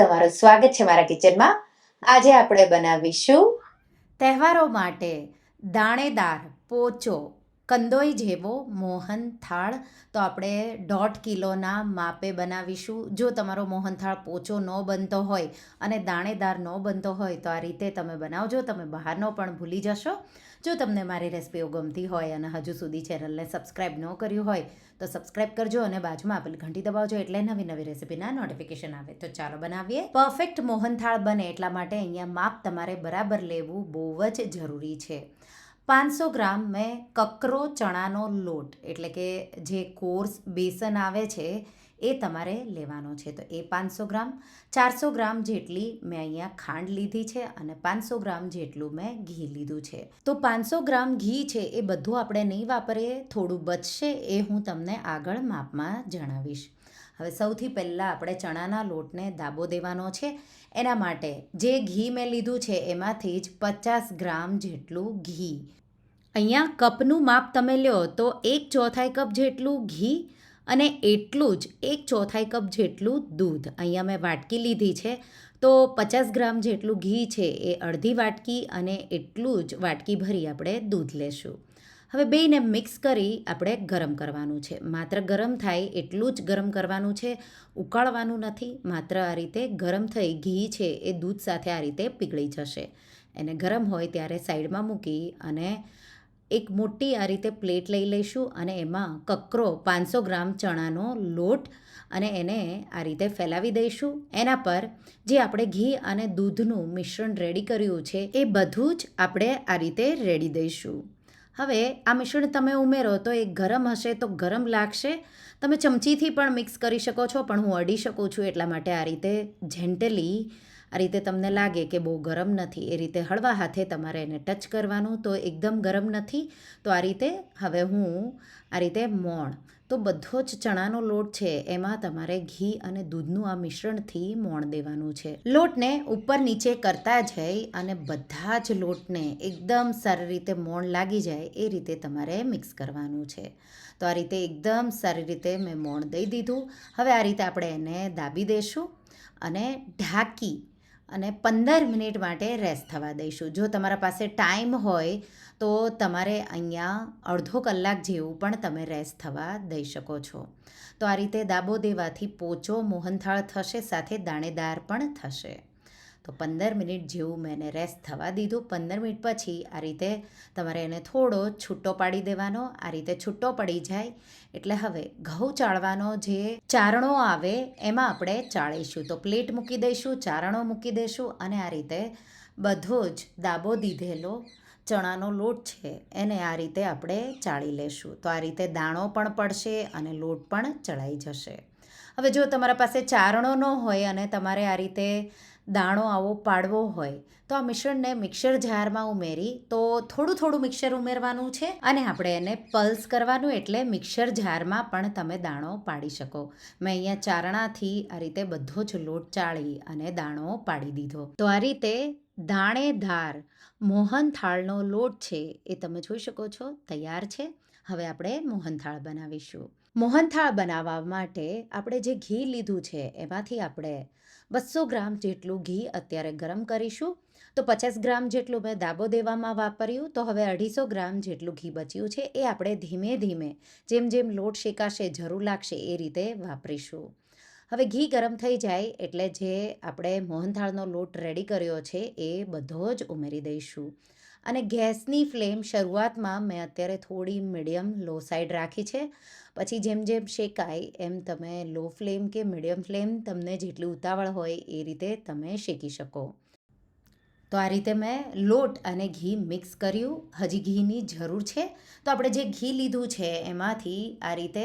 તમારું સ્વાગત છે મારા કિચનમાં. આજે આપણે બનાવીશું તહેવારો માટે દાણેદાર પોચો, કંદોઈ જેવો મોહનથાળ તો આપણે દોઢ કિલોના માપે બનાવીશું. જો તમારો મોહનથાળ પોચો ન બનતો હોય અને દાણેદાર ન બનતો હોય તો આ રીતે તમે બનાવજો. તમે બહારનો પણ ભૂલી જશો. જો તમને મારી રેસિપીઓ ગમતી હોય અને હજુ સુધી ચેનલને સબસ્ક્રાઈબ ન કર્યું હોય, તો સબસ્ક્રાઈબ કરજો અને બાજુમાં આપેલી ઘંટી દબાવજો એટલે નવી નવી રેસિપીના નોટિફિકેશન આવે. તો ચાલો બનાવીએ. પરફેક્ટ મોહનથાળ બને એટલા માટે અહીંયા માપ તમારે બરાબર લેવું બહુ જ જરૂરી છે. પાંચસો ગ્રામ મેં કકરો ચણાનો લોટ, એટલે કે જે કોર્સ બેસન આવે છે એ તમારે લેવાનો છે. તો એ પાંચસો ગ્રામ, ચારસો ગ્રામ જેટલી મેં અહીંયા ખાંડ લીધી છે અને પાંચસો ગ્રામ જેટલું મેં ઘી લીધું છે. તો પાંચસો ગ્રામ ઘી છે એ બધું આપણે નહીં વાપરીએ, થોડું બચશે એ હું તમને આગળ માપમાં જણાવીશ. હવે સૌથી પહેલાં આપણે ચણાના લોટને દાબો દેવાનો છે. એના માટે જે ઘી મેં લીધું છે એમાંથી જ પચાસ ગ્રામ જેટલું ઘી. અહીંયા કપનું માપ તમે લ્યો તો એક ચોથાઈ કપ જેટલું ઘી અને એટલું જ, એક ચોથાઈ કપ જેટલું દૂધ. અહીંયા મેં વાટકી લીધી છે. તો પચાસ ગ્રામ જેટલું ઘી છે એ અડધી વાટકી અને એટલું જ વાટકી ભરી આપણે દૂધ લેશું. હવે બેયને મિક્સ કરી આપણે ગરમ કરવાનું છે. માત્ર ગરમ થાય એટલું જ ગરમ કરવાનું છે. ઉકાળવાનું નથી, માત્ર આ રીતે ગરમ થઈ ઘી છે એ દૂધ સાથે આ રીતે પીગળી જશે. એને ગરમ હોય ત્યારે સાઈડમાં મૂકી અને એક મોટી આ રીતે પ્લેટ લઈ લઈશું અને એમાં કકરો પાંચસો ગ્રામ ચણાનો લોટ અને એને આ રીતે ફેલાવી દઈશું. એના પર જે આપણે ઘી અને દૂધનું મિશ્રણ રેડી કર્યું છે, એ બધું જ આપણે આ રીતે રેડી દઈશું. હવે આ મિશ્રણ તમે ઉમેરો તો એ ગરમ હશે તો ગરમ લાગશે. તમે ચમચીથી પણ મિક્સ કરી શકો છો, પણ હું અડી શકું છું એટલા માટે આ રીતે જેન્ટલી આ રીતે તમને લાગે કે બહુ ગરમ નથી, એ રીતે હળવા હાથે તમારે એને ટચ કરવાનું તો એકદમ ગરમ નથી. તો આ રીતે હવે હું આ રીતે મોણ, તો બધો જ ચણાનો લોટ છે એમાં તમારે ઘી અને દૂધનું આ મિશ્રણથી મોણ દેવાનું છે. લોટને ઉપર નીચે કરતા જઈ અને બધા જ લોટને એકદમ સારી રીતે મોણ લાગી જાય એ રીતે તમારે મિક્સ કરવાનું છે. તો આ રીતે એકદમ સારી રીતે મેં મોણ દઈ દીધું. હવે આ રીતે આપણે એને દાબી દઈશું અને ઢાંકી અને પંદર મિનિટ માટે રેસ્ટ થવા દઈશું. જો તમારા પાસે ટાઈમ હોય, તો તમારે અહીંયા અડધો કલાક જેવું પણ તમે રેસ્ટ થવા દઈ શકો છો. તો આ રીતે દાબો દેવાથી પોચો, મોહનથાળ થશે, સાથે દાણેદાર પણ થશે. તો પંદર મિનિટ જેવું મેં એને રેસ્ટ થવા દીધું. પંદર મિનિટ પછી આ રીતે તમારે એને થોડો છૂટો પાડી દેવાનો. આ રીતે છૂટો પડી જાય. એટલે હવે ઘઉં ચાળવાનો જે ચારણો આવે એમાં આપણે ચાળીશું. તો પ્લેટ મૂકી દઈશું, ચારણો મૂકી દઈશું અને આ રીતે બધો જ દાબો દીધેલો ચણાનો લોટ છે એને આ રીતે આપણે ચાળી લેશું. તો આ રીતે દાણો પણ પડશે અને લોટ પણ ચડાઈ જશે. હવે જો તમારા પાસે ચારણો ન હોય અને તમારે આ રીતે દાણો આવો પાડવો હોય, તો આ મિશ્રણને મિક્સર જારમાં ઉમેરી, તો થોડું થોડું મિક્સર ઉમેરવાનું છે અને આપણે એને પલ્સ કરવાનું એટલે મિક્સર જારમાં પણ તમે દાણો પાડી શકો. મેં અહીંયા ચારણાથી આ રીતે બધો જ લોટ ચાળી અને દાણો પાડી દીધો. તો આ રીતે દાણેધાર મોહનથાળનો લોટ છે એ તમે જોઈ શકો છો, તૈયાર છે. હવે આપણે મોહનથાળ બનાવીશું. મોહનથાળ બનાવવા માટે આપણે જે ઘી લીધું છે, એમાંથી આપણે બસો ગ્રામ જેટલું ઘી અત્યારે ગરમ કરીશું. તો પચાસ ગ્રામ જેટલું મેં દાબો દેવામાં વાપર્યું. તો હવે અઢીસો ગ્રામ જેટલું ઘી બચ્યું છે એ આપણે ધીમે ધીમે, જેમ જેમ લોટ શેકાશે, જરૂર લાગશે એ રીતે વાપરીશું. હવે ઘી ગરમ થઈ જાય એટલે જે આપણે મોહનથાળનો લોટ રેડી કર્યો છે એ બધો જ ઉમેરી દઈશું. અને ગેસની ફ્લેમ શરૂઆતમાં મેં અત્યારે થોડી મીડિયમ લો સાઈડ રાખી છે. પછી જેમ જેમ શેકાય, એમ તમે લો ફ્લેમ કે મીડિયમ ફ્લેમ તમને જેટલી ઉતાવળ હોય એ રીતે તમે શેકી શકો. તો આ રીતે મેં લોટ અને ઘી મિક્સ કર્યું. હજી ઘીની જરૂર છે. તો આપણે જે ઘી લીધું છે એમાંથી આ રીતે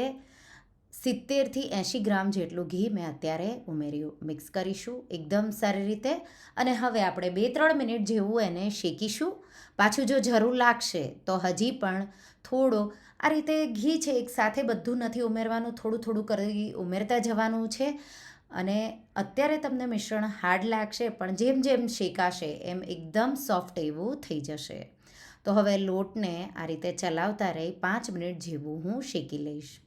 સિત્તેરથી એંશી ગ્રામ જેટલું ઘી મેં અત્યારે ઉમેર્યું, મિક્સ કરીશું એકદમ સારી રીતે. અને હવે આપણે બે ત્રણ મિનિટ જેવું એને શેકીશું. પાછું જો જરૂર લાગશે, તો હજી પણ થોડો આ રીતે ઘી છે, એક સાથે બધું નથી ઉમેરવાનું, થોડું થોડું કરી ઉમેરતા જવાનું છે. અને અત્યારે તમને મિશ્રણ હાર્ડ લાગશે, પણ જેમ જેમ શેકાશે, એમ એકદમ સોફ્ટ એવું થઈ જશે. તો હવે લોટને આ રીતે ચલાવતા રહી, પાંચ મિનિટ જેવું હું શેકી લઈશ.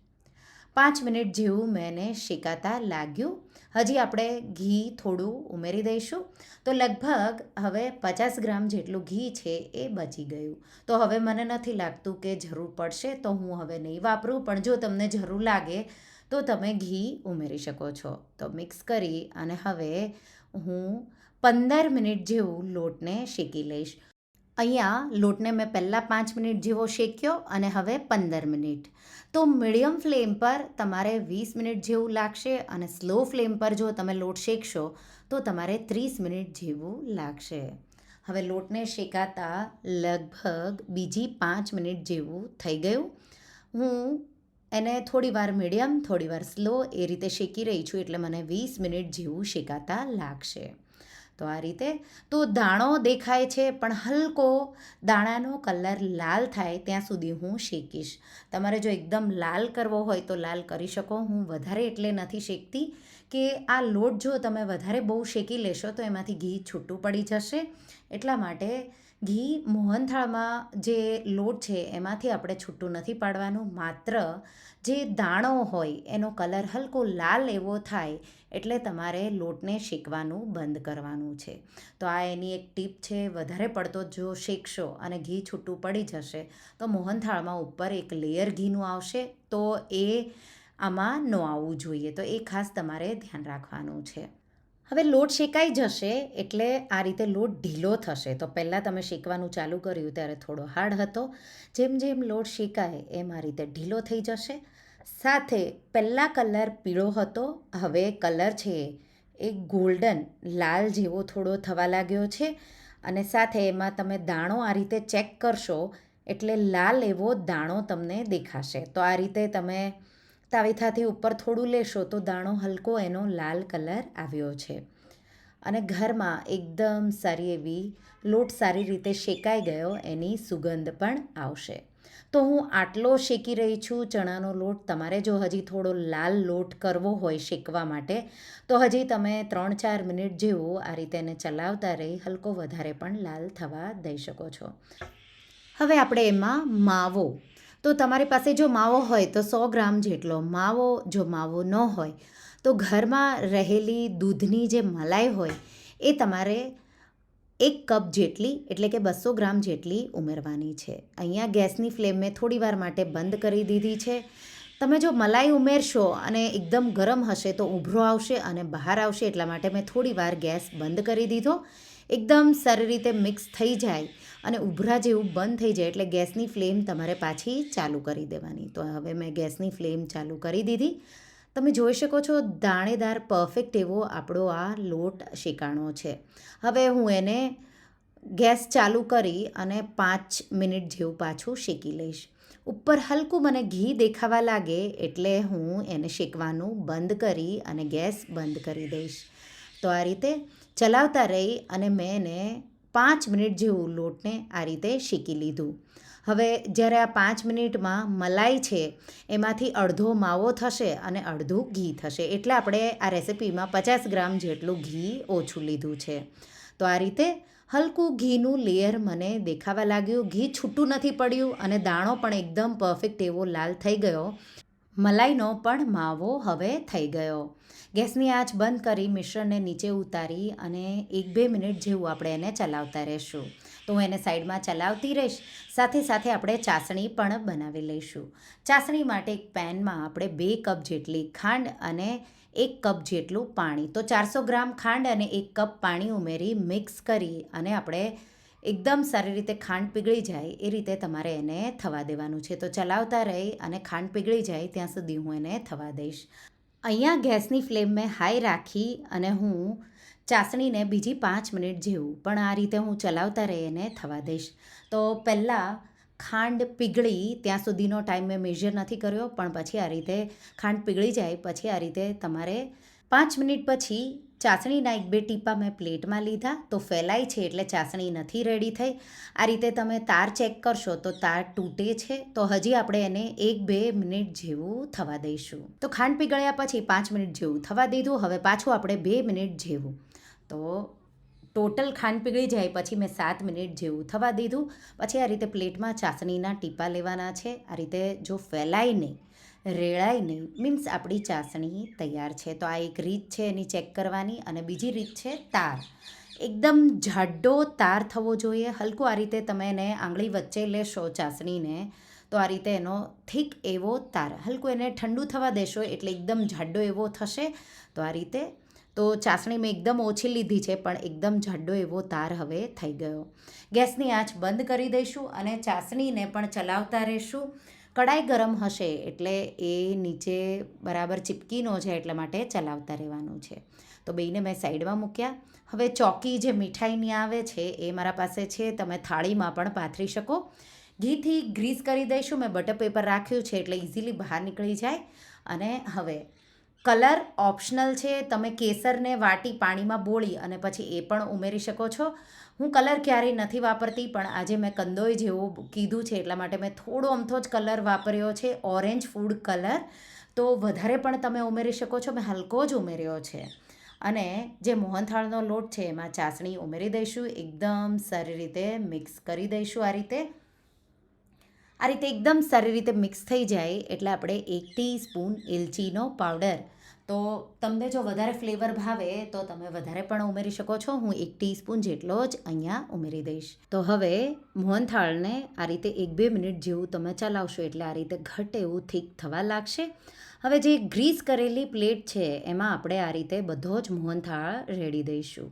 પાંચ મિનિટ જેવું મેં એને શેકાતા લાગ્યું હજી આપણે ઘી થોડું ઉમેરી દઈશું. તો લગભગ હવે પચાસ ગ્રામ જેટલું ઘી છે એ બચી ગયું. તો હવે મને નથી લાગતું કે જરૂર પડશે તો હું હવે નહીં વાપરું. પણ જો તમને જરૂર લાગે તો તમે ઘી ઉમેરી શકો છો. તો મિક્સ કરી અને હવે હું પંદર મિનિટ જેવું લોટને શેકી લઈશ. અહીંયા લોટને મેં પહેલાં પાંચ મિનિટ જેવો શેક્યો અને હવે પંદર મિનિટ. તો મીડિયમ ફ્લેમ પર તમારે વીસ મિનિટ જેવું લાગશે અને સ્લો ફ્લેમ પર જો તમે લોટ શેકશો, તો તમારે ત્રીસ મિનિટ જેવું લાગશે. હવે લોટને શેકાતા લગભગ બીજી પાંચ મિનિટ જેવું થઈ ગયું. હું એને થોડી વાર મીડિયમ થોડીવાર સ્લો એ રીતે શેકી રહી છું એટલે મને વીસ મિનિટ જેવું શેકાતા લાગશે. તો આ રીતે તો દાણો દેખાય છે, પણ હલકો દાણાનો કલર લાલ થાય ત્યાં સુધી હું શેકીશ. તમારે જો એકદમ લાલ કરવો હોય તો લાલ કરી શકો. હું વધારે એટલે નથી શેકતી. કે આ લોટ જો તમે વધારે બહુ શેકી લેશો તો એમાંથી ઘી છૂટું પડી જશે. એટલા માટે ઘી મોહનથાળમાં જે લોટ છે એમાંથી આપણે છૂટું નથી પાડવાનું. માત્ર જે દાણો હોય એનો કલર હલકો લાલ એવો થાય એટલે તમારે લોટને શેકવાનું બંધ કરવાનું છે. તો આ એની એક ટીપ છે, વધારે પડતો જો શેકશો અને ઘી છૂટું પડી જશે તો મોહનથાળમાં ઉપર એક લેયર ઘીનું આવશે. તો એ આમાં ન આવવું જોઈએ. તો એ ખાસ તમારે ધ્યાન રાખવાનું છે. હવે લોટ શેકાઈ જશે એટલે આ રીતે લોટ ઢીલો થશે. તો પહેલાં તમે શેકવાનું ચાલુ કર્યું ત્યારે થોડો હાર્ડ હતો. જેમ જેમ લોટ શેકાય એમ આ રીતે ઢીલો થઈ જશે. સાથે પહેલાં કલર પીળો હતો. હવે કલર છે એ ગોલ્ડન, લાલ જેવો થોડો થવા લાગ્યો છે. અને સાથે એમાં તમે દાણો આ રીતે ચેક કરશો એટલે લાલ એવો દાણો તમને દેખાશે. તો આ રીતે તમે તાવીથાથી ઉપર થોડું લેશો તો દાણો હલકો એનો લાલ કલર આવ્યો છે. અને ઘરમાં એકદમ સારી એવી લોટ સારી રીતે શેકાઈ ગયો એની સુગંધ પણ આવશે. તો હું આટલો શેકી રહી છું, ચણાનો લોટ તમારે જો હજી થોડો લાલ લોટ કરવો હોય શેકવા માટે, તો હજી તમે ત્રણ ચાર મિનિટ જેવું આ રીતે એને ચલાવતા રહી, હલકો વધારે પણ લાલ થવા દઈ શકો છો. હવે આપણે એમાં માવો તો તમારી પાસે જો માવો હોય તો સો ગ્રામ જેટલો માવો, જો માવો ન હોય તો ઘરમાં રહેલી દૂધની જે મલાઈ હોય એ તમારે એક કપ જેટલી, એટલે કે બસો ગ્રામ જેટલી ઉમેરવાની છે. અહીંયા ગેસની ફ્લેમ મેં થોડી વાર માટે બંધ કરી દીધી છે. તમે જો મલાઈ ઉમેરશો અને એકદમ ગરમ હશે તો ઉભરો આવશે અને બહાર આવશે એટલા માટે મેં થોડી વાર ગેસ બંધ કરી દીધો. એકદમ સારી રીતે મિક્સ થઈ જાય અને ઉભરા જેવું બંધ થઈ જાય એટલે ગેસની ફ્લેમ તમારે પાછી ચાલુ કરી દેવાની. તો હવે મેં ગેસની ફ્લેમ ચાલુ કરી દીધી. તમે જોઈ શકો છો દાણેદાર પરફેક્ટ એવો આપણો આ લોટ શેકાણો છે. હવે હું એને ગેસ ચાલુ કરી અને પાંચ મિનિટ જેવું પાછું શેકી લઈશ. ઉપર હલકું મને ઘી દેખાવા લાગે એટલે હું એને શેકવાનું બંધ કરી અને ગેસ બંધ કરી દઈશ. તો આ રીતે ચલાવતા રહી અને મેં એને પાંચ મિનિટ જેવું લોટને આ રીતે શેકી લીધું. હવે જ્યારે આ પાંચ મિનિટમાં મલાઈ છે, એમાંથી અડધો માવો થશે અને અડધું ઘી થશે. એટલે આપણે આ રેસિપીમાં પચાસ ગ્રામ જેટલું ઘી ઓછું લીધું છે. તો આ રીતે હલકું ઘીનું લેયર મને દેખાવા લાગ્યું. ઘી છૂટું નથી પડ્યું અને દાણો પણ એકદમ પરફેક્ટ એવો લાલ થઈ ગયો. મલાઈનો પણ માવો હવે થઈ ગયો. ગેસની આંચ બંધ કરી મિશ્રણને નીચે ઉતારી અને એક બે મિનિટ જેવું આપણે એને ચલાવતા રહેશું. તો હું એને સાઈડમાં ચલાવતી રહીશ. સાથે સાથે આપણે ચાસણી પણ બનાવી લઈશું. ચાસણી માટે એક પેનમાં આપણે બે કપ જેટલી ખાંડ અને એક કપ જેટલું પાણી. તો ચારસો ગ્રામ ખાંડ અને એક કપ પાણી ઉમેરી મિક્સ કરી અને આપણે એકદમ સારી રીતે ખાંડ પીગળી જાય એ રીતે તમારે એને થવા દેવાનું છે. તો ચલાવતા રહી અને ખાંડ પીગળી જાય ત્યાં સુધી હું એને થવા દઈશ. અહીંયા ગેસની ફ્લેમ મેં હાઈ રાખી અને હું ચાસણીને બીજી પાંચ મિનિટ જેવું પણ આ રીતે હું ચલાવતા રહી એને થવા દઈશ. તો પહેલાં ખાંડ પીગળી ત્યાં સુધીનો ટાઈમ મેં મેજર નથી કર્યો, પણ પછી આ રીતે ખાંડ પીગળી જાય, પછી આ રીતે તમારે પાંચ મિનિટ પછી ચાસણીના એક બે ટીપા મેં પ્લેટમાં લીધા, તો ફેલાય છે એટલે ચાસણી નથી રેડી થઈ. આ રીતે તમે તાર ચેક કરશો તો તાર તૂટે છે, તો હજી આપણે એને એક બે મિનિટ જેવું થવા દઈશું. તો ખાંડ પીગળ્યા પછી પાંચ મિનિટ જેવું થવા દીધું, હવે પાછું આપણે બે મિનિટ જેવું. તો ટોટલ ખાંડ પીગળી જાય પછી મેં સાત મિનિટ જેવું થવા દીધું. પછી આ રીતે પ્લેટમાં ચાસણીના ટીપા લેવાના છે. આ રીતે જો ફેલાય નહીં રેળાય નહીં મીન્સ આપણી ચાસણી તૈયાર છે. તો આ એક રીત છે એની ચેક કરવાની અને બીજી રીત છે તાર. એકદમ જાડો તાર થવો જોઈએ. હલકું આ રીતે તમે એને આંગળી વચ્ચે લેશો ચાસણીને, તો આ રીતે એનો થીક એવો તાર. હલકું એને ઠંડુ થવા દેશો એટલે એકદમ જાડો એવો થશે. તો આ રીતે તો ચાસણી મેં એકદમ ઓછી લીધી છે, પણ એકદમ જાડો એવો તાર હવે થઈ ગયો. ગેસની આંચ બંધ કરી દઈશું અને ચાસણીને પણ ચલાવતા રહેશું. કડાઈ ગરમ હશે એટલે એ નીચે બરાબર ચીપકીનો છે, એટલા માટે ચલાવતા રહેવાનું છે. તો બેને મેં સાઈડમાં મૂક્યા. હવે ચોકી જે મીઠાઈની આવે છે, એ મારા પાસે છે, તમે થાળીમાં પણ પાથરી શકો. ઘીથી ગ્રીસ કરી દઈશું. મેં બટર પેપર રાખ્યું છે, એટલે ઇઝીલી બહાર નીકળી જાય. અને હવે કલર ઓપ્શનલ છે, તમે કેસરને વાટી પાણીમાં બોળી અને પછી એ પણ ઉમેરી શકો છો. હું કલર ક્યારેય નથી વાપરતી, પણ આજે મેં કંદોય જેવું કીધું છે, એટલા માટે મેં થોડો અમથો જ કલર વાપર્યો છે, ઓરેન્જ ફૂડ કલર. તો વધારે પણ તમે ઉમેરી શકો છો, મેં હલકો જ ઉમેર્યો છે. અને જે મોહનથાળનો લોટ છે, એમાં ચાસણી ઉમેરી દઈશું, એકદમ સારી રીતે મિક્સ કરી દઈશું આ રીતે. આ રીતે એકદમ સારી રીતે મિક્સ થઈ જાય એટલે આપણે એક ટીસ્પૂન એલચીનો પાવડર. તો તમને જો વધારે ફ્લેવર ભાવે તો તમે વધારે પણ ઉમેરી શકો છો. હું એક ટીસ્પૂન જેટલો જ અહીંયા ઉમેરી દઈશ. તો હવે મોહનથાળને આ રીતે એક બે મિનિટ જેવું તમે ચલાવશો એટલે આ રીતે ઘટ એવું થીક થવા લાગશે. હવે જે ગ્રીસ કરેલી પ્લેટ છે એમાં આપણે આ રીતે બધો જ મોહનથાળ રેડી દઈશું.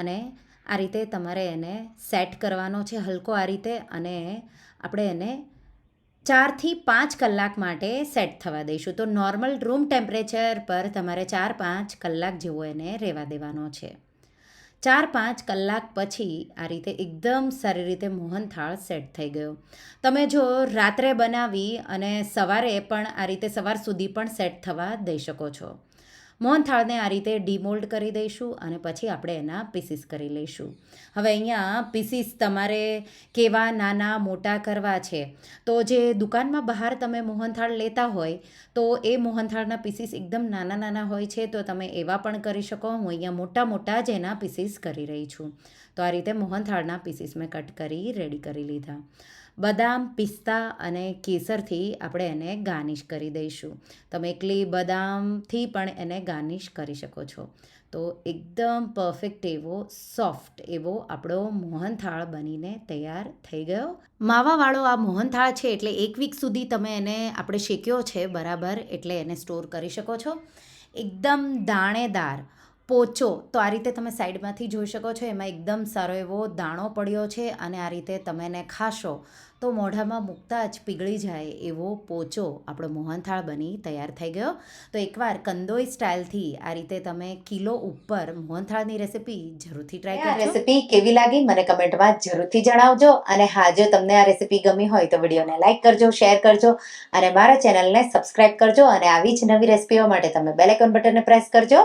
અને આ રીતે તમારે એને સેટ કરવાનો છે હલકો આ રીતે અને આપણે એને ચારથી પાંચ કલાક માટે સેટ થવા દઈશું. તો નોર્મલ રૂમ ટેમ્પરેચર પર તમારે ચાર પાંચ કલાક જેવો એને રહેવા દેવાનો છે. ચાર પાંચ કલાક પછી આ રીતે એકદમ સારી રીતે મોહનથાળ સેટ થઈ ગયો. તમે જો રાત્રે બનાવી અને સવારે પણ આ રીતે સવાર સુધી પણ સેટ થવા દઈ શકો છો. મોહનથાળને આ રીતે ડીમોલ્ડ કરી દઈશું અને પછી આપણે એના પીસીસ કરી લઈશું. હવે અહીંયા પીસીસ તમારે કેવા નાના મોટા કરવા છે? તો જે દુકાનમાં બહાર તમે મોહનથાળ લેતા હોય, તો એ મોહનથાળના પીસીસ એકદમ નાના નાના હોય છે, તો તમે એવા પણ કરી શકો. હું અહીંયા મોટા મોટા જ એના પીસીસ કરી રહી છું. તો આ રીતે મોહનથાળના પીસીસ મેં કટ કરી, રેડી કરી લીધા. બદામ, પિસ્તા અને કેસરથી આપણે એને ગાર્નિશ કરી દઈશું. તમે એકલી બદામથી પણ એને ગાર્નિશ કરી શકો છો. તો એકદમ પરફેક્ટ એવો, સોફ્ટ એવો આપણો મોહનથાળ બનીને તૈયાર થઈ ગયો. માવાવાળો આ મોહનથાળ છે એટલે એક વીક સુધી તમે એને આપણે શેક્યો છે બરાબર એટલે એને સ્ટોર કરી શકો છો. એકદમ દાણેદાર પોચો. તો આ રીતે તમે સાઈડમાંથી જોઈ શકો છો એમાં એકદમ સારો એવો દાણો પડ્યો છે અને આ રીતે તમે એને ખાશો તો મોઢામાં મૂકતા જ પીગળી જાય એવો પોચો. આપણો મોહનથાળ બની તૈયાર થઈ ગયો. તો એકવાર કંદોઈ સ્ટાઇલથી આ રીતે તમે કિલો ઉપર મોહનથાળની રેસીપી જરૂરથી ટ્રાય કરજો. રેસિપી કેવી લાગી મને કમેન્ટમાં જરૂરથી જણાવજો અને હા જો તમને આ રેસીપી ગમી હોય તો વિડીયોને લાઇક કરજો શેર કરજો અને મારા ચેનલને સબસ્ક્રાઇબ કરજો અને આવી જ નવી રેસિપીઓ માટે તમે બેલ બટનને પ્રેસ કરજો.